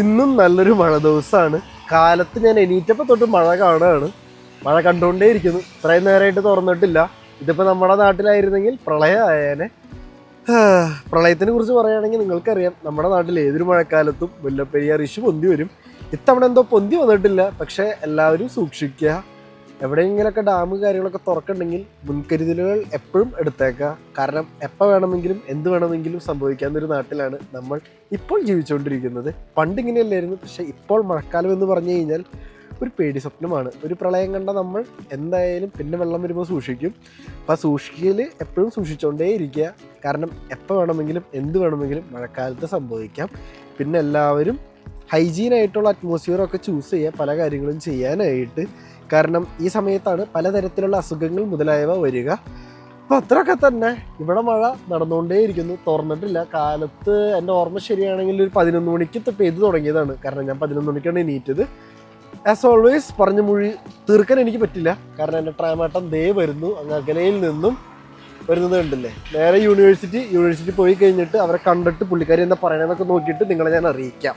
ഇന്നും നല്ലൊരു മഴ ദിവസമാണ് കാലത്ത് ഞാൻ എണീറ്റപ്പോൾ തൊട്ട് മഴ കാണുകയാണ് മഴ കണ്ടുകൊണ്ടേ ഇരിക്കുന്നു ഇത്രയും നേരമായിട്ട് തുറന്നിട്ടില്ല. ഇതിപ്പോൾ നമ്മുടെ നാട്ടിലായിരുന്നെങ്കിൽ പ്രളയമായേനെ. പ്രളയത്തിനെ കുറിച്ച് പറയുകയാണെങ്കിൽ നിങ്ങൾക്കറിയാം. നമ്മുടെ നാട്ടിൽ ഏതൊരു മഴക്കാലത്തും മുല്ലപ്പെരിയാർ ഇഷ്യൂ പൊന്തി വരും. ഇത്തവണ എന്തോ പൊന്തി വന്നിട്ടില്ല. പക്ഷേ എല്ലാവരും സൂക്ഷിക്കുക. എവിടെയെങ്കിലൊക്കെ ഡാം കാര്യങ്ങളൊക്കെ തുറക്കുന്നുണ്ടെങ്കിൽ മുൻകരുതലുകൾ എപ്പോഴും എടുത്തേക്കുക. കാരണം എപ്പോൾ വേണമെങ്കിലും എന്ത് വേണമെങ്കിലും സംഭവിക്കാവുന്ന ഒരു നാട്ടിലാണ് നമ്മൾ ഇപ്പോൾ ജീവിച്ചുകൊണ്ടിരിക്കുന്നത്. പണ്ട് ഇങ്ങനെയല്ലായിരുന്നു. പക്ഷെ ഇപ്പോൾ മഴക്കാലം എന്ന് പറഞ്ഞു കഴിഞ്ഞാൽ ഒരു പേടി സ്വപ്നമാണ്. ഒരു പ്രളയം കണ്ട നമ്മൾ എന്തായാലും പിന്നെ വെള്ളം വരുമ്പോൾ സൂക്ഷിക്കും. അപ്പോൾ സൂക്ഷിക്കൽ എപ്പോഴും സൂക്ഷിച്ചുകൊണ്ടേ ഇരിക്കുക. കാരണം എപ്പോൾ വേണമെങ്കിലും എന്ത് വേണമെങ്കിലും മഴക്കാലത്ത് സംഭവിക്കാം. പിന്നെ എല്ലാവരും ഹൈജീൻ ആയിട്ടുള്ള അറ്റ്മോസ്ഫിയറൊക്കെ ചൂസ് ചെയ്യുക പല കാര്യങ്ങളും ചെയ്യാനായിട്ട് കാരണം ഈ സമയത്താണ് പലതരത്തിലുള്ള അസുഖങ്ങൾ മുതലായവ വരിക. അപ്പോൾ അത്രയൊക്കെ തന്നെ. ഇവിടെ മഴ നടന്നുകൊണ്ടേയിരിക്കുന്നു. തുറന്നിട്ടില്ല. കാലത്ത് എന്റെ ഓർമ്മ ശരിയാണെങ്കിൽ ഒരു പതിനൊന്ന് മണിക്ക് ത- പെയ്ത് തുടങ്ങിയതാണ്. കാരണം ഞാൻ പതിനൊന്ന് മണിക്കാണ് എണീറ്റത്. ആസ് ഓൾവേസ് പറഞ്ഞ മൊഴി തീർക്കാൻ എനിക്ക് പറ്റില്ല. കാരണം എന്റെ ട്രാമാട്ടം ദേ വരുന്നു. അങ്ങ് അകലയിൽ നിന്നും വരുന്നത് കണ്ടില്ലേ? നേരെ യൂണിവേഴ്സിറ്റി യൂണിവേഴ്സിറ്റി പോയി കഴിഞ്ഞിട്ട് അവരെ കണ്ടിട്ട് പുള്ളിക്കാരി എന്താ പറയണമെന്നൊക്കെ നോക്കിയിട്ട് നിങ്ങളെ ഞാൻ അറിയിക്കാം.